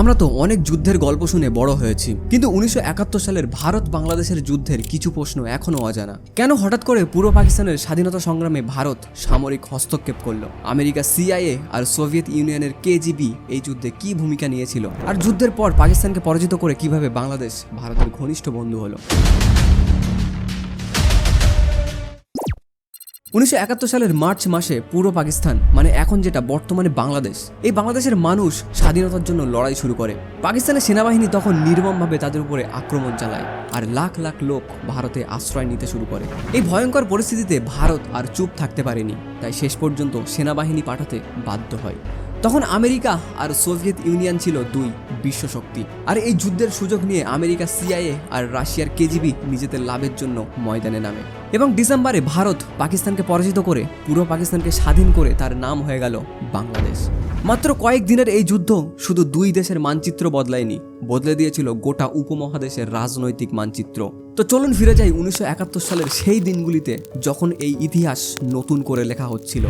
আমরা তো অনেক যুদ্ধের গল্প শুনে বড় হয়েছি। কিন্তু উনিশশো একাত্তর সালের ভারত বাংলাদেশের যুদ্ধের কিছু প্রশ্ন এখনও অজানা। কেন হঠাৎ করে পূর্ব পাকিস্তানের স্বাধীনতা সংগ্রামে ভারত সামরিক হস্তক্ষেপ করল? আমেরিকা সিআইএ আর সোভিয়েত ইউনিয়নের কেজিবি এই যুদ্ধে কি ভূমিকা নিয়েছিল? আর যুদ্ধের পর পাকিস্তানকে পরাজিত করে কীভাবে বাংলাদেশ ভারতের ঘনিষ্ঠ বন্ধু হলো? উনিশশো একাত্তর সালের মার্চ মাসে পূর্ব পাকিস্তান মানে এখন যেটা বর্তমানে বাংলাদেশ, এই বাংলাদেশের মানুষ স্বাধীনতার জন্য লড়াই শুরু করে। পাকিস্তানের সেনাবাহিনী তখন নির্মমভাবে তাদের উপরে আক্রমণ চালায় আর লাখ লাখ লোক ভারতে আশ্রয় নিতে শুরু করে। এই ভয়ঙ্কর পরিস্থিতিতে ভারত আর চুপ থাকতে পারেনি, তাই শেষ পর্যন্ত সেনাবাহিনী পাঠাতে বাধ্য হয়। তখন আমেরিকা আর সোভিয়েত ইউনিয়ন ছিল দুই বিশ্বশক্তি। আর এই যুদ্ধের সুযোগ নিয়ে আমেরিকা সিআইএ আর রাশিয়ার কেজিবি নিজেদের লাভের জন্য ময়দানে নামে। এবং ডিসেম্বরে ভারত পাকিস্তানকে পরাজিত করে, পুরো পাকিস্তানকে স্বাধীন করে তার নাম হয়ে গেল বাংলাদেশ। মাত্র কয়েক দিনের এই যুদ্ধ শুধু দুই দেশের মানচিত্র বদলায়নি, বদলে দিয়েছিল গোটা উপমহাদেশের রাজনৈতিক মানচিত্র। তো চলুন ফিরে যাই উনিশশো একাত্তর সালের সেই দিনগুলিতে যখন এই ইতিহাস নতুন করে লেখা হচ্ছিল।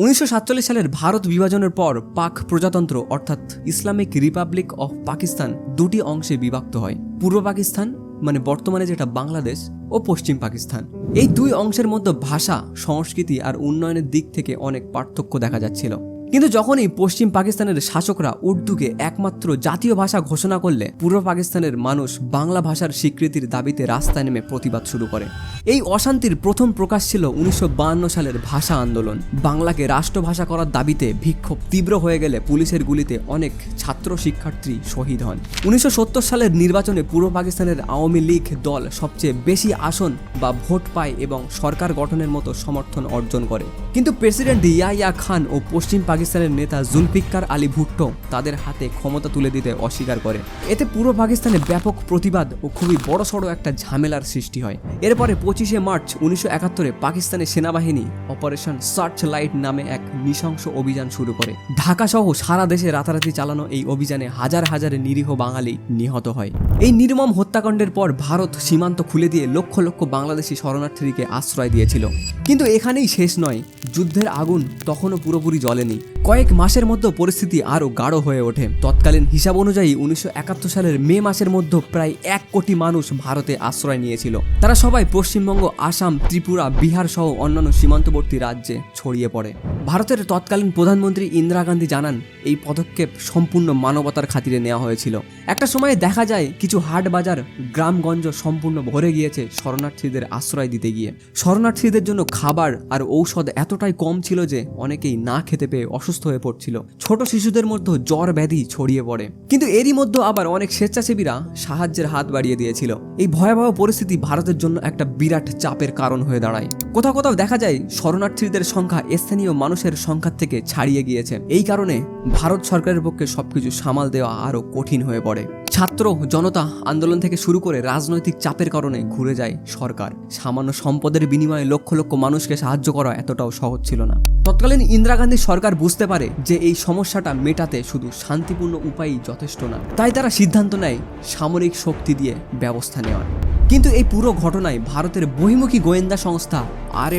উনিশশো সাতচল্লিশ সালের ভারত বিভাজনের পর পাক প্রজাতন্ত্র, অর্থাৎ ইসলামিক রিপাবলিক অফ পাকিস্তান, দুটি অংশে বিভক্ত হয়। পূর্ব পাকিস্তান মানে বর্তমানে যেটা বাংলাদেশ, ও পশ্চিম পাকিস্তান। এই দুই অংশের মধ্যে ভাষা, সংস্কৃতি আর উন্নয়নের দিক থেকে অনেক পার্থক্য দেখা যাচ্ছিল। কিন্তু যখনই পশ্চিম পাকিস্তানের শাসকরা উর্দুকে একমাত্র জাতীয় ভাষা ঘোষণা করলে, পূর্ব পাকিস্তানের মানুষ বাংলা ভাষার স্বীকৃতির দাবিতে রাস্তায় নেমে প্রতিবাদ শুরু করে। এই অশান্তির প্রথম প্রকাশ ছিল উনিশশো সালের ভাষা আন্দোলন। বাংলাকে রাষ্ট্রভাষা করার দাবিতে বিক্ষোভ তীব্র হয়ে গেলে পুলিশের গুলিতে অনেক ছাত্র শিক্ষার্থী শহীদ হন। উনিশশো সত্তর সালের নির্বাচনে পূর্ব পাকিস্তানের আওয়ামী লীগ দল সবচেয়ে বেশি আসন বা ভোট পায় এবং সরকার গঠনের মতো সমর্থন অর্জন করে। কিন্তু প্রেসিডেন্ট ইয়াইয়া খান ও পশ্চিম পাকিস্তানের নেতা জুলফিকার আলী ভুট্টো তাদের হাতে ক্ষমতা তুলে দিতে অস্বীকার করে এতে পূর্ব পাকিস্তানে ব্যাপক প্রতিবাদ ও খুবই বড়সড় একটা ঝামেলার সৃষ্টি হয়। এরপরে পঁচিশে মার্চ উনিশশো একাত্তরে পাকিস্তানের সেনাবাহিনী অপারেশন সার্চ লাইট নামে এক নৃশংস অভিযান শুরু করে। ঢাকা সহ সারা দেশে রাতারাতি চালানো এই অভিযানে হাজার হাজার নিরীহ বাঙালি নিহত হয়। এই নির্মম হত্যাকাণ্ডের পর ভারত সীমান্ত খুলে দিয়ে লক্ষ লক্ষ বাংলাদেশি শরণার্থীকে আশ্রয় দিয়েছিল। কিন্তু এখানেই শেষ নয়, যুদ্ধের আগুন তখনও পুরোপুরি জ্বলেনি। কয়েক মাসের মধ্যে পরিস্থিতি আরও গাঢ় হয়ে ওঠে। তৎকালীন হিসাব অনুযায়ী উনিশশো একাত্তর সালের মে মাসের মধ্যে প্রায় এক কোটি মানুষ ভারতে আশ্রয় নিয়েছিল। তারা সবাই পশ্চিমবঙ্গ, আসাম, ত্রিপুরা, বিহার সহ অন্যান্য সীমান্তবর্তী রাজ্যে ছড়িয়ে পড়ে। ভারতের তৎকালীন প্রধানমন্ত্রী ইন্দিরা গান্ধী জানান, এই পদক্ষেপ সম্পূর্ণ মানবতার খাতিরে নেওয়া হয়েছিল। একটা সময়ে দেখা যায়, কিছু হাট বাজার গ্রামগঞ্জ সম্পূর্ণ ভরে গিয়েছে শরণার্থীদের আশ্রয় দিতে গিয়ে। শরণার্থীদের জন্য খাবার আর ঔষধ এতটাই কম ছিল যে অনেকেই না খেতে পেয়ে অসুস্থ হয়ে পড়ছিল। ছোট শিশুদের মধ্যে জ্বর ব্যাধি ছড়িয়ে পড়ে। কিন্তু এরই মধ্যে আবার অনেক স্বেচ্ছাসেবীরা সাহায্যের হাত বাড়িয়ে দিয়েছিল। এই ভয়াবহ পরিস্থিতি ভারতের জন্য একটা বিরাট চাপের কারণ হয়ে দাঁড়ায়। কোথাও কোথাও দেখা যায়, শরণার্থীদের সংখ্যা স্থানীয় মানুষের সংখ্যার থেকে ছাড়িয়ে গিয়েছে। এই কারণে ভারত সরকারের পক্ষে সবকিছু সামাল দেওয়া আরও কঠিন হয়ে পড়ে। ছাত্র জনতা আন্দোলন থেকে শুরু করে রাজনৈতিক চাপের কারণে ঘুরে যায় সরকার। সামান্য সম্পদের বিনিময়ে লক্ষ লক্ষ মানুষকে সাহায্য করা এতটাও সহজ ছিল না। তৎকালীন ইন্দিরা গান্ধী সরকার বুঝতে পারে যে এই সমস্যাটা মেটাতে শুধু শান্তিপূর্ণ উপায়ই যথেষ্ট না। তাই তারা সিদ্ধান্ত নেয় সামরিক শক্তি দিয়ে ব্যবস্থা নেওয়ার। কিন্তু এই পুরো ঘটনায় ভারতের বহিমুখী গোয়েন্দা সংস্থা আর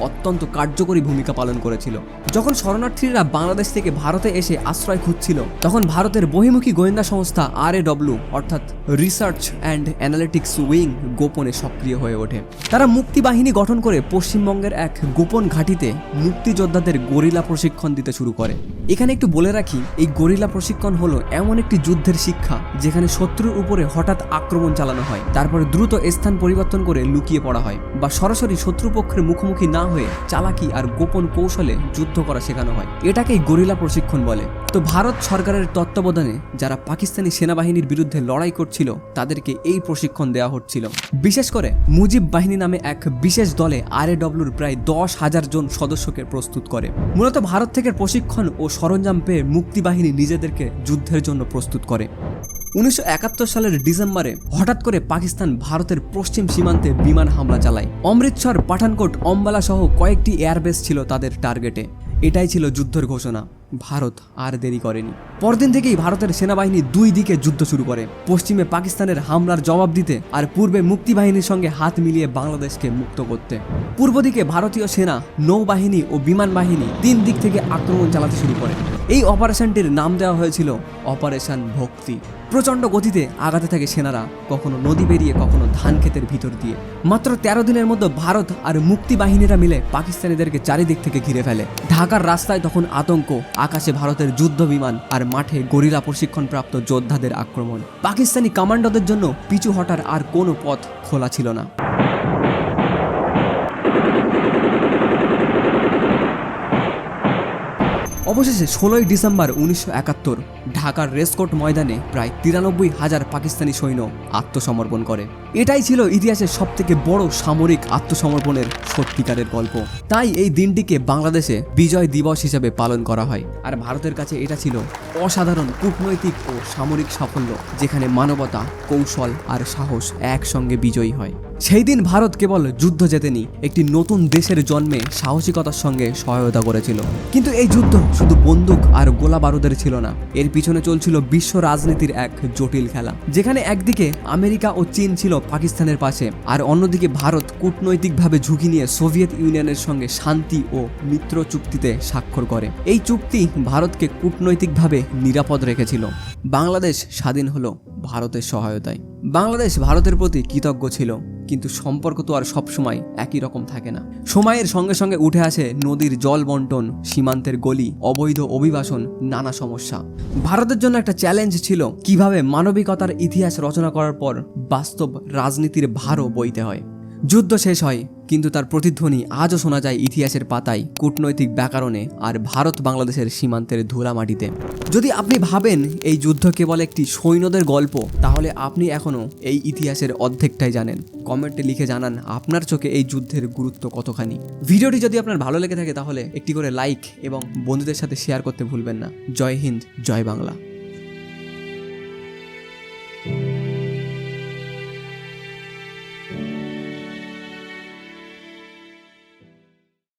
অত্যন্ত কার্যকরী ভূমিকা পালন করেছিল। যখন শরণার্থীরা বাংলাদেশ থেকে ভারতে এসে আশ্রয় খুঁজছিল, তখন ভারতের বহিমুখী গোয়েন্দা সংস্থা আর অর্থাৎ রিসার্চ অ্যান্ড অ্যানালিটিক্স উইং গোপনে সক্রিয় হয়ে ওঠে। তারা মুক্তি বাহিনী গঠন করে পশ্চিমবঙ্গের এক গোপন ঘাঁটিতে মুক্তিযোদ্ধাদের গরিলা প্রশিক্ষণ দিতে শুরু করে। এখানে একটু বলে রাখি, এই গরিলা প্রশিক্ষণ হলো এমন একটি যুদ্ধের শিক্ষা, যেখানে শত্রুর উপরে হঠাৎ আক্রমণ চালানো হয়, তারপরে দ্রুত স্থান পরিবর্তন করে লুকিয়ে পড়া হয় বা সরাসরি শত্রুপক্ষের মুখোমুখি না হয়ে চালাকি আর গোপন কৌশলে যুদ্ধ করা শেখানো হয়। এটাকেই গরিলা প্রশিক্ষণ বলে। তো ভারত সরকারের তত্ত্বাবধানে যারা পাকিস্তানি সেনাবাহিনীর বিরুদ্ধে লড়াই করছিল, তাদেরকে এই প্রশিক্ষণ দেওয়া হচ্ছিল। বিশেষ করে মুজিব বাহিনী নামে এক বিশেষ দলে আর প্রায় দশ হাজার জন সদস্যকে প্রস্তুত করে। মূলত ভারত থেকে প্রশিক্ষণ ও সরঞ্জাম পেয়ে মুক্তিবাহিনী নিজেদেরকে যুদ্ধের জন্য প্রস্তুত করে। উনিশশো একাত্তর সালের ডিসেম্বরে হঠাৎ করে পাকিস্তান ভারতের পশ্চিম সীমান্তে বিমান হামলা চালায়। অমৃতসর, পাঠানকোট, অম্বালা সহ কয়েকটি এয়ারবেস ছিল তাদের টার্গেটে এটাই ছিল যুদ্ধের ঘোষণা। ভারত আর দেরি করেনি। পরদিন থেকেই ভারতের সেনাবাহিনী দুই দিকে যুদ্ধ শুরু করে। পশ্চিমে পাকিস্তানের হামলার জবাব দিতে আর পূর্বে মুক্তি বাহিনীর সঙ্গে হাত মিলিয়ে বাংলাদেশকে মুক্ত করতে। পূর্ব দিকে ভারতীয় সেনা, নৌবাহিনী ও বিমান বাহিনী তিন দিক থেকে আক্রমণ চালাতে শুরু করে। এই অপারেশনটির নাম দেওয়া হয়েছিল অপারেশন ভক্তি। প্রচণ্ড গতিতে আগাতে থাকে সেনারা, কখনো নদী বেরিয়ে কখনো ধান ক্ষেতের ভিতর দিয়ে। মাত্র তেরো দিনের মধ্যে ভারত আর মুক্তি বাহিনীরা মিলে পাকিস্তানিদেরকে চারিদিক থেকে ঘিরে ফেলে। ঢাকার রাস্তায় তখন আতঙ্ক, আকাশে ভারতের যুদ্ধ বিমান আর মাঠে গরিলা প্রশিক্ষণপ্রাপ্ত যোদ্ধাদের আক্রমণ। পাকিস্তানি কমান্ডোদের জন্য পিছু হটার আর কোনো পথ খোলা ছিল না। অবশেষে ষোলোই ডিসেম্বর উনিশশো একাত্তর ঢাকার রেসকোর্ট ময়দানে প্রায় তিরানব্বই হাজার পাকিস্তানি সৈন্য আত্মসমর্পণ করে। এটাই ছিল ইতিহাসের সবথেকে বড় সামরিক আত্মসমর্পণের সত্যিকারের গল্প। তাই এই দিনটিকে বাংলাদেশে বিজয় দিবস হিসেবে পালন করা হয়। আর ভারতের কাছে এটা ছিল অসাধারণ কূটনৈতিক ও সামরিক সাফল্য, যেখানে মানবতা, কৌশল আর সাহস একসঙ্গে বিজয়ী হয়। সেই দিন ভারত কেবল যুদ্ধ জেতেনি, একটি নতুন দেশের জন্মে সাহসিকতার সঙ্গে সহায়তা করেছিল। কিন্তু এই যুদ্ধ শুধু বন্দুক আর গোলা বারুদের ছিল না, এর পিছনে চলছিল বিশ্ব রাজনীতির এক জটিল খেলা, যেখানে একদিকে আমেরিকা ও চীন ছিল পাকিস্তানের পাশে, আর অন্যদিকে ভারত কূটনৈতিকভাবে ঝুঁকি নিয়ে সোভিয়েত ইউনিয়নের সঙ্গে শান্তি ও মিত্র চুক্তিতে স্বাক্ষর করে। এই চুক্তি ভারতকে কূটনৈতিকভাবে নিরাপদ রেখেছিল। বাংলাদেশ স্বাধীন হলো ভারতের সহায়তায়। বাংলাদেশ ভারতের প্রতি কৃতজ্ঞ ছিল। কিন্তু সম্পর্ক তো আর সবসময় একই রকম থাকে না। সময়ের সঙ্গে সঙ্গে উঠে আসে নদীর জল বন্টন, সীমান্তের গলি, অবৈধ অভিবাসন, নানা সমস্যা। ভারতের জন্য একটা চ্যালেঞ্জ ছিল কীভাবে মানবিকতার ইতিহাস রচনা করার পর বাস্তব রাজনীতির ভারও বইতে হয়। যুদ্ধ শেষ হয়, কিন্তু তার প্রতিধ্বনি আজও শোনা যায় ইতিহাসের পাতায় কূটনৈতিক ব্যাকরণে আর ভারত বাংলাদেশের সীমান্তের ধুলা মাটিতে যদি আপনি ভাবেন এই যুদ্ধ কেবল একটি সৈন্যদের গল্প, তাহলে আপনি এখনও এই ইতিহাসের অর্ধেকটাই জানেন। কমেন্টে লিখে জানান আপনার চোখে এই যুদ্ধের গুরুত্ব কতখানি। ভিডিওটি যদি আপনার ভালো লেগে থাকে, তাহলে একটি করে লাইক এবং বন্ধুদের সাথে শেয়ার করতে ভুলবেন না। জয় হিন্দ, জয় বাংলা।